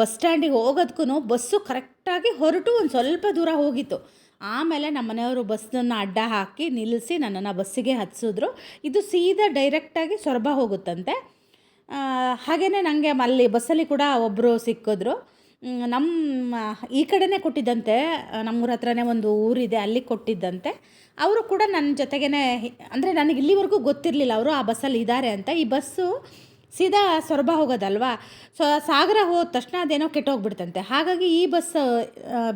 A: ಬಸ್ ಸ್ಟ್ಯಾಂಡಿಗೆ ಹೋಗೋದಕ್ಕೂ ಬಸ್ಸು ಕರೆಕ್ಟಾಗಿ ಹೊರಟು ಒಂದು ಸ್ವಲ್ಪ ದೂರ ಹೋಗಿತ್ತು. ಆಮೇಲೆ ನಮ್ಮ ಮನೆಯವರು ಬಸ್ಸನ್ನು ಅಡ್ಡ ಹಾಕಿ ನಿಲ್ಲಿಸಿ ನನ್ನನ್ನು ಬಸ್ಸಿಗೆ ಹತ್ತಿಸಿದ್ರು ಇದು ಸೀದಾ ಡೈರೆಕ್ಟಾಗಿ ಸೊರಬ ಹೋಗುತ್ತಂತೆ. ಹಾಗೆಯೇ ನನಗೆ ಅಲ್ಲಿ ಬಸ್ಸಲ್ಲಿ ಕೂಡ ಒಬ್ಬರು ಸಿಕ್ಕಿದ್ರು. ನಮ್ಮ ಈ ಕಡೆನೇ ಕೊಟ್ಟಿದ್ದಂತೆ. ನಮ್ಮೂರ ಹತ್ರನೇ ಒಂದು ಊರಿದೆ, ಅಲ್ಲಿ ಕೊಟ್ಟಿದ್ದಂತೆ. ಅವರು ಕೂಡ ನನ್ನ ಜೊತೆಗೇ ಅಂದರೆ ನನಗೆ ಇಲ್ಲಿವರೆಗೂ ಗೊತ್ತಿರಲಿಲ್ಲ, ಅವರು ಆ ಬಸ್ಸಲ್ಲಿ ಇದ್ದಾರೆ ಅಂತ. ಈ ಬಸ್ಸು ಸೀದಾ ಸೊರಬ ಹೋಗೋದಲ್ವಾ? ಸೊ ಸಾಗರ ಹೋದ ತಕ್ಷಣ ಅದೇನೋ ಕೆಟ್ಟೋಗ್ಬಿಡ್ತಂತೆ. ಹಾಗಾಗಿ ಈ ಬಸ್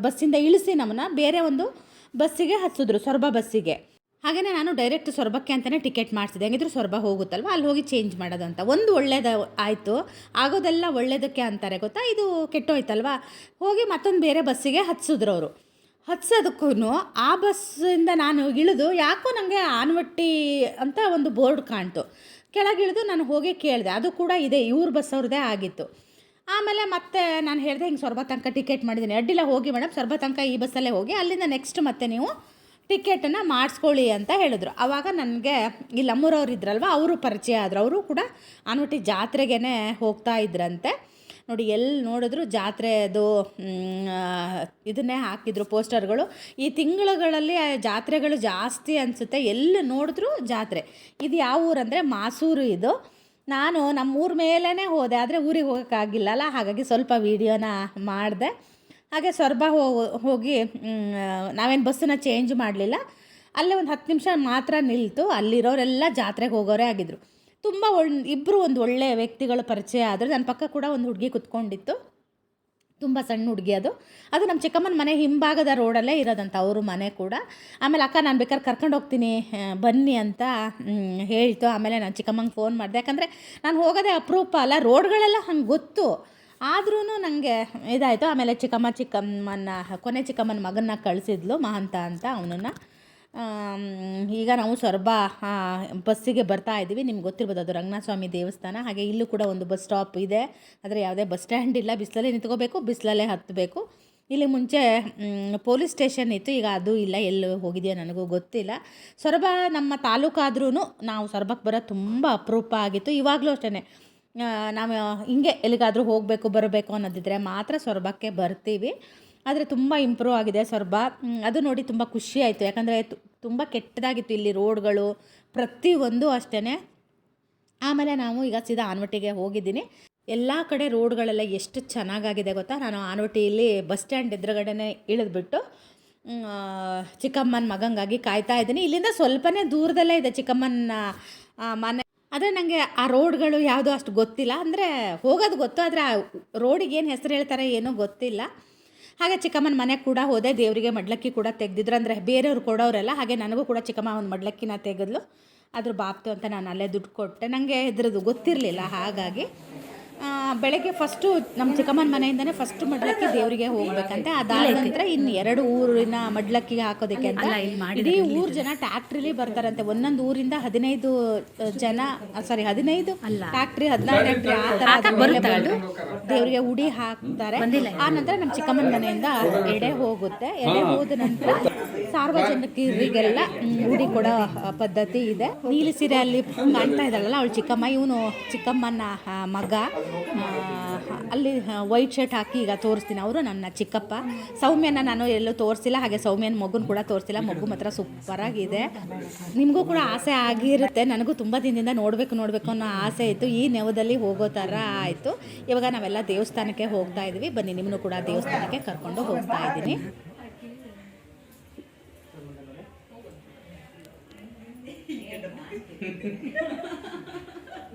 A: ಬಸ್ಸಿಂದ ಇಳಿಸಿ ನಮ್ಮನ್ನ ಬೇರೆ ಒಂದು ಬಸ್ಸಿಗೆ ಹಚ್ಚಿದ್ರು ಸೊರಬ ಬಸ್ಸಿಗೆ. ಹಾಗೆಯೇ ನಾನು ಡೈರೆಕ್ಟ್ ಸೊರಬಕ್ಕೆ ಅಂತಲೇ ಟಿಕೆಟ್ ಮಾಡಿಸಿದೆ ಹೆಂಗಿದ್ರು ಸೊರಬ ಹೋಗುತ್ತಲ್ವ? ಅಲ್ಲಿ ಹೋಗಿ ಚೇಂಜ್ ಮಾಡೋದು ಅಂತ ಒಂದು ಒಳ್ಳೇದು ಆಯಿತು. ಆಗೋದೆಲ್ಲ ಒಳ್ಳೇದಕ್ಕೆ ಅಂತಾರೆ ಗೊತ್ತಾ? ಇದು ಕೆಟ್ಟೋಯ್ತಲ್ವ? ಹೋಗಿ ಮತ್ತೊಂದು ಬೇರೆ ಬಸ್ಸಿಗೆ ಹತ್ಸಿದ್ರು ಅವರು. ಹತ್ಸೋದಕ್ಕೂ ಆ ಬಸ್ಸಿಂದ ನಾನು ಇಳಿದು ಯಾಕೋ ನನಗೆ ಆನವಟ್ಟಿ ಅಂತ ಒಂದು ಬೋರ್ಡ್ ಕಾಣ್ತು. ಕೆಳಗಿಳಿದು ನಾನು ಹೋಗಿ ಕೇಳಿದೆ. ಅದು ಕೂಡ ಇದೆ, ಇವ್ರ ಬಸ್ ಅವ್ರದ್ದೇ ಆಗಿತ್ತು. ಆಮೇಲೆ ಮತ್ತೆ ನಾನು ಹೇಳಿದೆ, ಹಿಂಗೆ ಸೊರಬ ತನಕ ಟಿಕೆಟ್ ಮಾಡಿದ್ದೀನಿ. ಅಡ್ಡಿಲ್ಲ, ಹೋಗಿ ಮೇಡಮ್ ಸೊರಬ ತನಕ ಈ ಬಸ್ಸಲ್ಲೇ ಹೋಗಿ, ಅಲ್ಲಿಂದ ನೆಕ್ಸ್ಟ್ ಮತ್ತೆ ನೀವು ಟಿಕೆಟನ್ನು ಮಾಡಿಸ್ಕೊಳ್ಳಿ ಅಂತ ಹೇಳಿದ್ರು. ಆವಾಗ ನನಗೆ ಇಲ್ಲಿ ಅಮ್ಮೂರವ್ರು ಇದ್ರಲ್ವ, ಅವರು ಪರಿಚಯ ಆದರು. ಅವರು ಕೂಡ ಆನ್ವಟಿ ಜಾತ್ರೆಗೇ ಹೋಗ್ತಾ ಇದ್ರಂತೆ. ನೋಡಿ ಎಲ್ಲಿ ನೋಡಿದ್ರು ಜಾತ್ರೆದು ಅದು ಇದನ್ನೇ ಹಾಕಿದ್ರು ಪೋಸ್ಟರ್ಗಳು. ಈ ತಿಂಗಳುಗಳಲ್ಲಿ ಜಾತ್ರೆಗಳು ಜಾಸ್ತಿ ಅನಿಸುತ್ತೆ. ಎಲ್ಲಿ ನೋಡಿದ್ರು ಜಾತ್ರೆ. ಇದು ಯಾವ ಊರಂದರೆ ಮಾಸೂರು ಇದು. ನಾನು ನಮ್ಮ ಊರ ಮೇಲೇ ಹೋದೆ, ಆದರೆ ಊರಿಗೆ ಹೋಗೋಕ್ಕಾಗಿಲ್ಲಲ್ಲ ಹಾಗಾಗಿ ಸ್ವಲ್ಪ ವೀಡಿಯೋನ ಮಾಡಿದೆ. ಹಾಗೆ ಸೊರಬ ಹೋ- ಹೋಗಿ ನಾವೇನು ಬಸ್ಸನ್ನ ಚೇಂಜ್ ಮಾಡಲಿಲ್ಲ. ಅಲ್ಲೇ ಒಂದು ಹತ್ತು ನಿಮಿಷ ಮಾತ್ರ ನಿಲ್ತು. ಅಲ್ಲಿರೋರೆಲ್ಲ ಜಾತ್ರೆಗೆ ಹೋಗೋರೇ ಆಗಿದ್ರು. ತುಂಬ ಒಳ್ ಇಬ್ಬರು ಒಂದು ಒಳ್ಳೆಯ ವ್ಯಕ್ತಿಗಳು ಪರಿಚಯ ಆದರೆ. ನನ್ನ ಪಕ್ಕ ಕೂಡ ಒಂದು ಹುಡುಗಿ ಕುತ್ಕೊಂಡಿತ್ತು. ತುಂಬ ಸಣ್ಣ ಹುಡುಗಿ ಅದು. ಅದು ನಮ್ಮ ಚಿಕ್ಕಮ್ಮನ ಮನೆ ಹಿಂಭಾಗದ ರೋಡಲ್ಲೇ ಇರೋದಂತ ಅವರು ಮನೆ ಕೂಡ. ಆಮೇಲೆ ಅಕ್ಕ, ನಾನು ಬೇಕಾದ್ರೆ ಕರ್ಕೊಂಡು ಹೋಗ್ತೀನಿ ಬನ್ನಿ ಅಂತ ಹೇಳ್ತು. ಆಮೇಲೆ ನಾನು ಚಿಕ್ಕಮ್ಮಂಗೆ ಫೋನ್ ಮಾಡಿದೆ. ಯಾಕಂದರೆ ನಾನು ಹೋಗೋದೇ ಅಪರೂಪ ಅಲ್ಲ, ರೋಡ್ಗಳೆಲ್ಲ ಹಂಗೆ ಗೊತ್ತು. ಆದ್ರೂ ನನಗೆ ಇದಾಯಿತು. ಆಮೇಲೆ ಚಿಕ್ಕಮ್ಮ ಚಿಕ್ಕಮ್ಮನ ಕೊನೆ ಚಿಕ್ಕಮ್ಮನ ಮಗನ್ನ ಕಳಿಸಿದ್ಲು ಮಹಂತ ಅಂತ ಅವನನ್ನು. ಈಗ ನಾವು ಸೊರಬ ಬಸ್ಸಿಗೆ ಬರ್ತಾ ಇದ್ದೀವಿ. ನಿಮ್ಗೆ ಗೊತ್ತಿರ್ಬೋದು ಅದು ರಂಗನಾಥ ಸ್ವಾಮಿ ದೇವಸ್ಥಾನ. ಹಾಗೆ ಇಲ್ಲೂ ಕೂಡ ಒಂದು ಬಸ್ ಸ್ಟಾಪ್ ಇದೆ. ಆದರೆ ಯಾವುದೇ ಬಸ್ ಸ್ಟ್ಯಾಂಡ್ ಇಲ್ಲ. ಬಿಸಿಲಲ್ಲೇ ನಿಂತ್ಕೋಬೇಕು, ಬಿಸಿಲಲ್ಲೇ ಹತ್ತಬೇಕು ಇಲ್ಲಿ ಮುಂಚೆ ಪೊಲೀಸ್ ಸ್ಟೇಷನ್ ಇತ್ತು. ಈಗ ಅದು ಇಲ್ಲ. ಎಲ್ಲೂ ಹೋಗಿದೆಯೋ ನನಗೂ ಗೊತ್ತಿಲ್ಲ. ಸೊರಬ ನಮ್ಮ ತಾಲೂಕಾದ್ರೂ ನಾವು ಸೊರಬಕ್ಕೆ ಬರೋದು ತುಂಬ ಅಪರೂಪ ಆಗಿತ್ತು. ಇವಾಗಲೂ ಅಷ್ಟೇ ನಾವು ಹಿಂಗೆ ಎಲ್ಲಿಗಾದರೂ ಹೋಗಬೇಕು, ಬರಬೇಕು ಅನ್ನೋದಿದ್ರೆ ಮಾತ್ರ ಸೊರಬಕ್ಕೆ ಬರ್ತೀವಿ. ಆದರೆ ತುಂಬ ಇಂಪ್ರೂವ್ ಆಗಿದೆ ಸೊರಬ. ಅದು ನೋಡಿ ತುಂಬ ಖುಷಿ ಆಯಿತು. ಯಾಕಂದರೆ ತುಂಬ ಕೆಟ್ಟದಾಗಿತ್ತು ಇಲ್ಲಿ ರೋಡ್ಗಳು. ಪ್ರತಿಯೊಂದು ಅಷ್ಟೇ ಆಮೇಲೆ ನಾವು ಈಗ ಸೀದಾ ಆನ್ವಟ್ಟಿಗೆ ಹೋಗಿದ್ದೀನಿ. ಎಲ್ಲ ಕಡೆ ರೋಡ್ಗಳೆಲ್ಲ ಎಷ್ಟು ಚೆನ್ನಾಗಾಗಿದೆ ಗೊತ್ತಾ? ನಾನು ಆನ್ವಟ್ಟಿಯಲ್ಲಿ ಬಸ್ ಸ್ಟ್ಯಾಂಡ್ ಎದುರುಗಡೆನೆ ಇಳಿದ್ಬಿಟ್ಟು ಚಿಕ್ಕಮ್ಮನ ಮಗಂಗಾಗಿ ಕಾಯ್ತಾ ಇದ್ದೀನಿ. ಇಲ್ಲಿಂದ ಸ್ವಲ್ಪನೇ ದೂರದಲ್ಲೇ ಇದೆ ಚಿಕ್ಕಮ್ಮನ ಮನೆ. ಆದರೆ ನನಗೆ ಆ ರೋಡ್ಗಳು ಯಾವುದು ಅಷ್ಟು ಗೊತ್ತಿಲ್ಲ. ಅಂದರೆ ಹೋಗೋದು ಗೊತ್ತು, ಆದರೆ ಆ ರೋಡಿಗೆ ಏನು ಹೆಸರು ಹೇಳ್ತಾರೆ ಏನೂ ಗೊತ್ತಿಲ್ಲ. ಹಾಗೆ ಚಿಕ್ಕಮ್ಮನ ಮನೆಗೆ ಕೂಡ ಹೋದೆ, ದೇವರಿಗೆ ಮಡ್ಲಕ್ಕಿ ಕೂಡ ತೆಗೆದಿದ್ರು. ಅಂದರೆ ಬೇರೆಯವ್ರು ಕೊಡೋರೆಲ್ಲ, ಹಾಗೆ ನನಗೂ ಕೂಡ ಚಿಕ್ಕಮ್ಮ ಒಂದು ಮಡ್ಲಕ್ಕಿನ ತೆಗೆದ್ಲು. ಅದ್ರ ಬಾಪ್ತು ಅಂತ ನಾನು ಅಲ್ಲೇ ದುಡ್ಡು ಕೊಟ್ಟೆ. ನನಗೆ ಇದ್ರದ್ದು ಗೊತ್ತಿರಲಿಲ್ಲ, ಹಾಗಾಗಿ ಬೆಳಗ್ಗೆ ಫಸ್ಟು ನಮ್ಮ ಚಿಕ್ಕಮ್ಮನ ಮನೆಯಿಂದನೇ ಫಸ್ಟ್ ಮಡ್ಲಕ್ಕಿ ದೇವರಿಗೆ ಹೋಗ್ಬೇಕಂತೆ. ಅದಾದ ನಂತರ ಇನ್ನು ಎರಡು ಊರಿನ ಮಡ್ಲಕ್ಕಿಗೆ ಹಾಕೋದಕ್ಕೆ ಅಂತ. ಇಡೀ ಊರ್ ಜನ ಟ್ಯಾಕ್ಟ್ರಿಲಿ ಬರ್ತಾರಂತೆ. ಒಂದೊಂದು ಊರಿಂದ ಹದಿನೈದು ಜನ ಸಾರಿ ಹದಿನೈದು ಟ್ಯಾಕ್ಟ್ರಿ ಹದಿನಾರು ಟ್ಯಾಕ್ಟ್ರಿ ಆ ಥರ ಬಂದು ದೇವರಿಗೆ ಉಡಿ ಹಾಕ್ತಾರೆ. ಆ ನಂತರ ನಮ್ಮ ಚಿಕ್ಕಮ್ಮನ ಮನೆಯಿಂದ ಎಡೆ ಹೋಗುತ್ತೆ. ಎಡೆ ಹೋದ ನಂತರ ಸಾರ್ವಜನಿಕರಿಗೆಲ್ಲ ಉಡಿ ಕೊಡೋ ಪದ್ಧತಿ ಇದೆ. ನೀಲಿ ಸೀರೆ ಅಲ್ಲಿ ಕಾಣ್ತಾ ಇದ್ದಾಳಲ್ಲ ಅವಳು ಚಿಕ್ಕಮ್ಮ. ಇವನು ಚಿಕ್ಕಮ್ಮನ ಮಗ. ಅಲ್ಲಿ ವೈಟ್ ಶರ್ಟ್ ಹಾಕಿ ಈಗ ತೋರಿಸ್ತೀನಿ ಅವರು ನನ್ನ ಚಿಕ್ಕಪ್ಪ. ಸೌಮ್ಯನ ನಾನು ಎಲ್ಲೂ ತೋರಿಸಿಲ್ಲ ಹಾಗೆ ಸೌಮ್ಯನ ಮಗುನ ಕೂಡ ತೋರಿಸಿಲ್ಲ. ಮಗು ಮಾತ್ರ ಸೂಪರಾಗಿದೆ. ನಿಮಗೂ ಕೂಡ ಆಸೆ ಆಗಿರುತ್ತೆ. ನನಗೂ ತುಂಬ ದಿನದಿಂದ ನೋಡಬೇಕು ನೋಡಬೇಕು ಅನ್ನೋ ಆಸೆ ಇತ್ತು. ಈ ನೆವದಲ್ಲಿ ಹೋಗೋ ಥರ ಆಯಿತು. ಇವಾಗ ನಾವೆಲ್ಲ ದೇವಸ್ಥಾನಕ್ಕೆ ಹೋಗ್ತಾ ಇದ್ದೀವಿ ಬನ್ನಿ ನಿಮ್ಮನ್ನು ಕೂಡ ದೇವಸ್ಥಾನಕ್ಕೆ ಕರ್ಕೊಂಡು ಹೋಗ್ತಾ ಇದ್ದೀನಿ.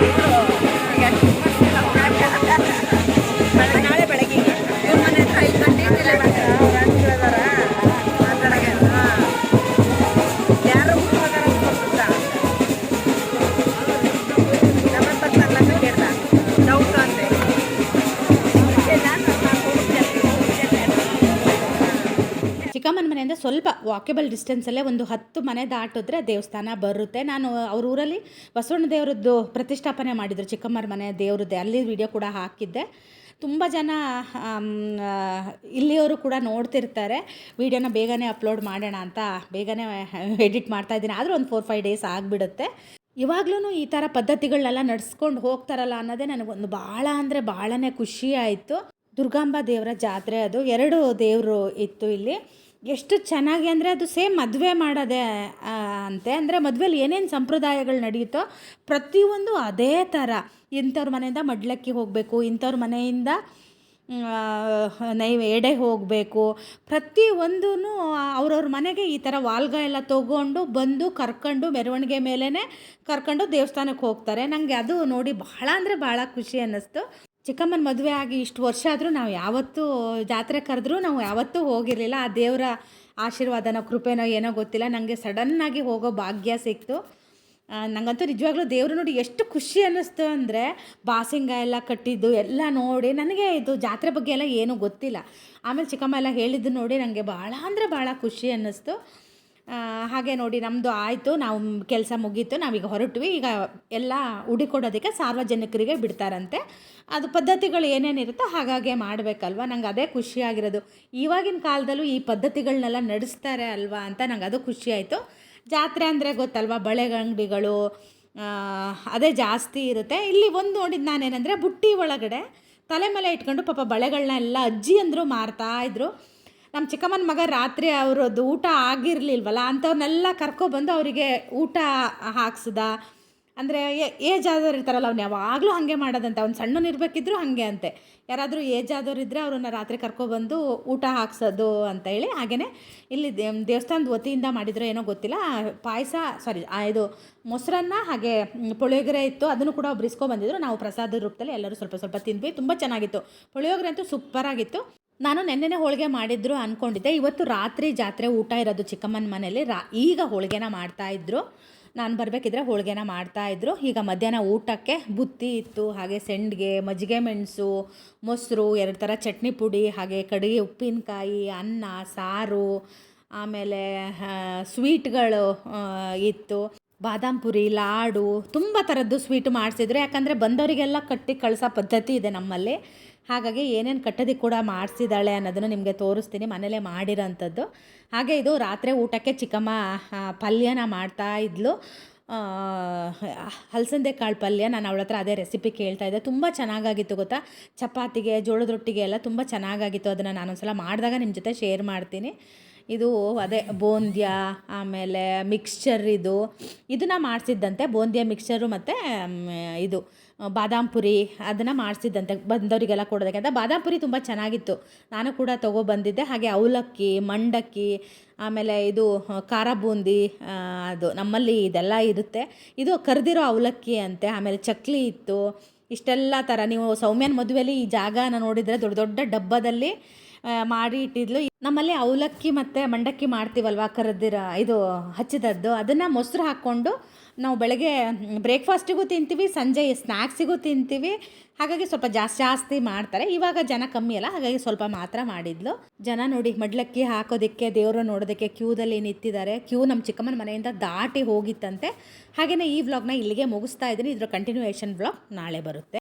A: ಚಿಕ್ಕಮ್ಮನ ವಾಕೆಬಲ್ ಡಿಸ್ಟೆನ್ಸಲ್ಲೇ ಒಂದು ಹತ್ತು ಮನೆ ದಾಟಿದ್ರೆ ದೇವಸ್ಥಾನ ಬರುತ್ತೆ. ನಾನು ಅವ್ರ ಊರಲ್ಲಿ ಬಸವಣ್ಣ ದೇವರದ್ದು ಪ್ರತಿಷ್ಠಾಪನೆ ಮಾಡಿದರು. ಚಿಕ್ಕಮ್ಮರ ಮನೆ ದೇವ್ರದ್ದೆ. ಅಲ್ಲಿ ವಿಡಿಯೋ ಕೂಡ ಹಾಕಿದ್ದೆ. ತುಂಬ ಜನ ಇಲ್ಲಿಯವರು ಕೂಡ ನೋಡ್ತಿರ್ತಾರೆ. ವಿಡಿಯೋನ ಬೇಗನೆ ಅಪ್ಲೋಡ್ ಮಾಡೋಣ ಅಂತ ಬೇಗನೆ ಎಡಿಟ್ ಮಾಡ್ತಾ ಇದ್ದೀನಿ. ಆದರೂ ಒಂದು ಫೋರ್ ಫೈವ್ ಡೇಸ್ ಆಗಿಬಿಡುತ್ತೆ. ಇವಾಗ್ಲೂ ಈ ಥರ ಪದ್ಧತಿಗಳನ್ನೆಲ್ಲ ನಡೆಸ್ಕೊಂಡು ಹೋಗ್ತಾರಲ್ಲ ಅನ್ನೋದೇ ನನಗೊಂದು ಭಾಳ ಅಂದರೆ ಭಾಳನೇ ಖುಷಿ ಆಯಿತು. ದುರ್ಗಾಂಬ ದೇವರ ಜಾತ್ರೆ ಅದು. ಎರಡು ದೇವರು ಇತ್ತು ಇಲ್ಲಿ. ಎಷ್ಟು ಚೆನ್ನಾಗಿ ಅಂದರೆ ಅದು ಸೇಮ್ ಮದುವೆ ಮಾಡೋದೆ ಅಂತೆ. ಅಂದರೆ ಮದುವೆಲಿ ಏನೇನು ಸಂಪ್ರದಾಯಗಳು ನಡೆಯುತ್ತೋ ಪ್ರತಿಯೊಂದು ಅದೇ ಥರ. ಇಂಥವ್ರ ಮನೆಯಿಂದ ಮಡ್ಲಕ್ಕಿ ಹೋಗಬೇಕು, ಇಂಥವ್ರ ಮನೆಯಿಂದ ನೈ ಎಡೆ ಹೋಗಬೇಕು. ಪ್ರತಿಯೊಂದೂ ಅವ್ರವ್ರ ಮನೆಗೆ ಈ ಥರ ವಾಲ್ಗ ಎಲ್ಲ ತೊಗೊಂಡು ಬಂದು ಕರ್ಕೊಂಡು ಮೆರವಣಿಗೆ ಮೇಲೇ ಕರ್ಕೊಂಡು ದೇವಸ್ಥಾನಕ್ಕೆ ಹೋಗ್ತಾರೆ. ನನಗೆ ಅದು ನೋಡಿ ಬಹಳ ಅಂದರೆ ಭಾಳ ಖುಷಿ ಅನ್ನಿಸ್ತು. ಚಿಕ್ಕಮ್ಮನ ಮದುವೆ ಆಗಿ ಇಷ್ಟು ವರ್ಷ ಆದರೂ ನಾವು ಯಾವತ್ತೂ ಜಾತ್ರೆ ಕರೆದ್ರೂ ನಾವು ಯಾವತ್ತೂ ಹೋಗಿರಲಿಲ್ಲ. ಆ ದೇವರ ಆಶೀರ್ವಾದನೋ ಕೃಪೆನೋ ಏನೋ ಗೊತ್ತಿಲ್ಲ. ನನಗೆ ಸಡನ್ನಾಗಿ ಹೋಗೋ ಭಾಗ್ಯ ಸಿಕ್ತು. ನನಗಂತೂ ನಂಗಂತೂ ನಿಜವಾಗ್ಲೂ ದೇವರು ನೋಡಿ ಎಷ್ಟು ಖುಷಿ ಅನ್ನಿಸ್ತು ಅಂದರೆ ಬಾಸಿಂಗ ಎಲ್ಲ ಕಟ್ಟಿದ್ದು ಎಲ್ಲ ನೋಡಿ ನನಗೆ ಇದು ಜಾತ್ರೆ ಬಗ್ಗೆ ಎಲ್ಲ ಏನೂ ಗೊತ್ತಿಲ್ಲ. ಆಮೇಲೆ ಚಿಕ್ಕಮ್ಮ ಎಲ್ಲ ಹೇಳಿದ್ದು ನೋಡಿ ನನಗೆ ಭಾಳ ಅಂದರೆ ಭಾಳ ಖುಷಿ ಅನ್ನಿಸ್ತು. ಹಾಗೆ ನೋಡಿ ನಮ್ಮದು ಆಯಿತು, ನಾವು ಕೆಲಸ ಮುಗೀತು, ನಾವೀಗ ಹೊರಟ್ವಿ. ಈಗ ಎಲ್ಲ ಉಡಿ ಕೊಡೋದಕ್ಕೆ ಸಾರ್ವಜನಿಕರಿಗೆ ಬಿಡ್ತಾರಂತೆ. ಅದು ಪದ್ಧತಿಗಳು ಏನೇನಿರುತ್ತೋ ಹಾಗಾಗೆ ಮಾಡಬೇಕಲ್ವ? ನಂಗೆ ಅದೇ ಖುಷಿಯಾಗಿರೋದು. ಇವಾಗಿನ ಕಾಲದಲ್ಲೂ ಈ ಪದ್ಧತಿಗಳನ್ನೆಲ್ಲ ನಡೆಸ್ತಾರೆ ಅಲ್ವಾ ಅಂತ ನಂಗೆ ಅದು ಖುಷಿಯಾಯಿತು. ಜಾತ್ರೆ ಅಂದರೆ ಗೊತ್ತಲ್ವ? ಬಳೆಗಂಗಡಿಗಳು ಅದೇ ಜಾಸ್ತಿ ಇರುತ್ತೆ. ಇಲ್ಲಿ ಒಂದು ನೋಡಿದ್ದು ನಾನೇನೆಂದರೆ ಬುಟ್ಟಿ ಒಳಗಡೆ ತಲೆ ಮೇಲೆ ಇಟ್ಕೊಂಡು ಪಾಪ ಬಳೆಗಳನ್ನ ಎಲ್ಲ ಅಜ್ಜಿ ಅಂದರು ಮಾರ್ತಾ ಇದ್ರು. ನಮ್ಮ ಚಿಕ್ಕಮ್ಮನ ಮಗ ರಾತ್ರಿ ಅವರದ್ದು ಊಟ ಆಗಿರಲಿಲ್ವಲ್ಲ ಅಂಥವ್ರನ್ನೆಲ್ಲ ಕರ್ಕೊಬಂದು ಅವರಿಗೆ ಊಟ ಹಾಕ್ಸ್ದ? ಅಂದರೆ ಏಜ್ ಆದವ್ರು ಇರ್ತಾರಲ್ಲ, ಅವ್ನು ಯಾವಾಗಲೂ ಹಾಗೆ ಮಾಡೋದಂತೆ. ಅವ್ನು ಸಣ್ಣನಿರ್ಬೇಕಿದ್ರು ಹಾಗೆ ಅಂತೆ. ಯಾರಾದರೂ ಏಜ್ ಆದವ್ರು ಇದ್ದರೆ ಅವ್ರನ್ನ ರಾತ್ರಿ ಕರ್ಕೊಬಂದು ಊಟ ಹಾಕ್ಸೋದು ಅಂತ ಹೇಳಿ ಹಾಗೆಯೇ ಇಲ್ಲಿ ದೇವ್ ದೇವಸ್ಥಾನದ ವತಿಯಿಂದ ಮಾಡಿದ್ರು ಏನೋ ಗೊತ್ತಿಲ್ಲ, ಪಾಯಸ ಸಾರಿ ಇದು ಮೊಸರನ್ನ ಹಾಗೆ ಪುಳಿಯೋಗರೆ ಇತ್ತು, ಅದನ್ನು ಕೂಡ ಒಬ್ರು ಇಸ್ಕೊ ಬಂದಿದ್ರು ನಾವು ಪ್ರಸಾದ ರೂಪದಲ್ಲಿ ಎಲ್ಲರೂ ಸ್ವಲ್ಪ ಸ್ವಲ್ಪ ತಿಂದ್ವಿ. ತುಂಬ ಚೆನ್ನಾಗಿತ್ತು. ಪುಳಿಯೋಗರೆ ಅಂತೂ ಸೂಪರಾಗಿತ್ತು. ನಾನು ನೆನ್ನೆನೆ ಹೋಳಿಗೆ ಮಾಡಿದ್ರು ಅಂದ್ಕೊಂಡಿದ್ದೆ ಇವತ್ತು ರಾತ್ರಿ ಜಾತ್ರೆ ಊಟ ಇರೋದು ಚಿಕ್ಕಮ್ಮನ ಮನೇಲಿ ರಾ, ಈಗ ಹೋಳಿಗೆನ ಮಾಡ್ತಾಯಿದ್ರು ನಾನು ಬರಬೇಕಿದ್ರೆ ಹೋಳಿಗೆನ ಮಾಡ್ತಾಯಿದ್ರು ಈಗ ಮಧ್ಯಾಹ್ನ ಊಟಕ್ಕೆ ಬುತ್ತಿ ಇತ್ತು, ಹಾಗೆ ಸೆಂಡ್ಗೆ, ಮಜ್ಜಿಗೆ ಮೆಣಸು, ಮೊಸರು, ಎರಡು ಥರ ಚಟ್ನಿ ಪುಡಿ, ಹಾಗೆ ಕಡುಗೆ ಉಪ್ಪಿನಕಾಯಿ, ಅನ್ನ, ಸಾರು, ಆಮೇಲೆ ಸ್ವೀಟ್ಗಳು ಇತ್ತು. ಬಾದಾಮ್ ಪುರಿ, ಲಾಡು, ತುಂಬ ಥರದ್ದು ಸ್ವೀಟ್ ಮಾಡಿಸಿದ್ರು. ಯಾಕಂದರೆ ಬಂದವರಿಗೆಲ್ಲ ಕಟ್ಟಿ ಕಳಿಸೋ ಪದ್ಧತಿ ಇದೆ ನಮ್ಮಲ್ಲಿ. ಹಾಗಾಗಿ ಏನೇನು ಕಟ್ಟೋದಕ್ಕೆ ಕೂಡ ಮಾಡಿಸಿದ್ದಾಳೆ ಅನ್ನೋದನ್ನು ನಿಮಗೆ ತೋರಿಸ್ತೀನಿ, ಮನೇಲೇ ಮಾಡಿರೋಂಥದ್ದು. ಹಾಗೆ ಇದು ರಾತ್ರಿ ಊಟಕ್ಕೆ ಚಿಕ್ಕಮ್ಮ ಪಲ್ಯನ ಮಾಡ್ತಾ ಇದ್ಲು. ಹಲಸಂದೆ ಕಾಳು ಪಲ್ಯ ನಾನು ಅವಳ ಹತ್ರ ಅದೇ ರೆಸಿಪಿ ಕೇಳ್ತಾ ಇದ್ದೆ. ತುಂಬ ಚೆನ್ನಾಗಾಗಿತ್ತು ಗೊತ್ತಾ? ಚಪಾತಿಗೆ ಜೋಳದ ರೊಟ್ಟಿಗೆ ಎಲ್ಲ ತುಂಬ ಚೆನ್ನಾಗಾಗಿತ್ತು. ಅದನ್ನು ನಾನೊಂದ್ಸಲ ಮಾಡಿದಾಗ ನಿಮ್ಮ ಜೊತೆ ಶೇರ್ ಮಾಡ್ತೀನಿ. ಇದು ಅದೇ ಬೂಂದಿಯ, ಆಮೇಲೆ ಮಿಕ್ಸ್ಚರ್ ಇದು. ಇದನ್ನು ಮಾಡಿಸಿದ್ದಂತೆ, ಬೂಂದಿಯ ಮಿಕ್ಸ್ಚರು ಮತ್ತು ಇದು. ಬಾದಾಮ್ ಪುರಿ ಅದನ್ನು ಮಾಡಿಸಿದ್ದಂತೆ, ಬಂದವರಿಗೆಲ್ಲ ಕೊಡೋದಕ್ಕೆ. ಅಂತ ಬಾದಾಮ್ ಪುರಿ ತುಂಬ ಚೆನ್ನಾಗಿತ್ತು. ನಾನು ಕೂಡ ತೊಗೊಬಂದಿದ್ದೆ ಹಾಗೆ ಅವಲಕ್ಕಿ, ಮಂಡಕ್ಕಿ, ಆಮೇಲೆ ಇದು ಖಾರ ಬೂಂದಿ ಅದು ನಮ್ಮಲ್ಲಿ ಇದೆಲ್ಲ ಇರುತ್ತೆ. ಇದು ಕರೆದಿರೋ ಅವಲಕ್ಕಿ ಅಂತೆ, ಆಮೇಲೆ ಚಕ್ಲಿ ಇತ್ತು. ಇಷ್ಟೆಲ್ಲ ಥರ ನೀವು ಸೌಮ್ಯನ ಮದುವೆಯಲ್ಲಿ ಈ ಜಾಗನ ನೋಡಿದರೆ ದೊಡ್ಡ ದೊಡ್ಡ ಡಬ್ಬದಲ್ಲಿ ಮಾಡಿ ಇಟ್ಟಿದ್ಲು. ನಮ್ಮಲ್ಲಿ ಅವಲಕ್ಕಿ ಮತ್ತು ಮಂಡಕ್ಕಿ ಮಾಡ್ತೀವಲ್ವ ಕರೆದಿರೋ, ಇದು ಹಚ್ಚಿದದ್ದು, ಅದನ್ನು ಮೊಸರು ಹಾಕ್ಕೊಂಡು ನಾವು ಬೆಳಗ್ಗೆ ಬ್ರೇಕ್ಫಾಸ್ಟಿಗೂ ತಿಂತೀವಿ, ಸಂಜೆ ಸ್ನ್ಯಾಕ್ಸಿಗೂ ತಿಂತೀವಿ. ಹಾಗಾಗಿ ಸ್ವಲ್ಪ ಜಾಸ್ತಿ ಜಾಸ್ತಿ ಮಾಡ್ತಾರೆ. ಇವಾಗ ಜನ ಕಮ್ಮಿ ಅಲ್ಲ, ಹಾಗಾಗಿ ಸ್ವಲ್ಪ ಮಾತ್ರ ಮಾಡಿದ್ಲು. ಜನ ನೋಡಿ ಮಡ್ಲಕ್ಕಿ ಹಾಕೋದಕ್ಕೆ ದೇವರು ನೋಡೋದಕ್ಕೆ, ಕ್ಯೂದಲ್ಲಿ ನಿಂತಿದ್ದಾರೆ. ಕ್ಯೂ ನಮ್ಮ ಚಿಕ್ಕಮ್ಮನ ಮನೆಯಿಂದ ದಾಟಿ ಹೋಗಿತ್ತಂತೆ. ಹಾಗೆಯೇ ಈ ವ್ಲಾಗ್ನ ಇಲ್ಲಿಗೆ ಮುಗಿಸ್ತಾ ಇದ್ದೀನಿ. ಇದರ ಕಂಟಿನ್ಯೂಯೇಷನ್ ವ್ಲಾಗ್ ನಾಳೆ ಬರುತ್ತೆ.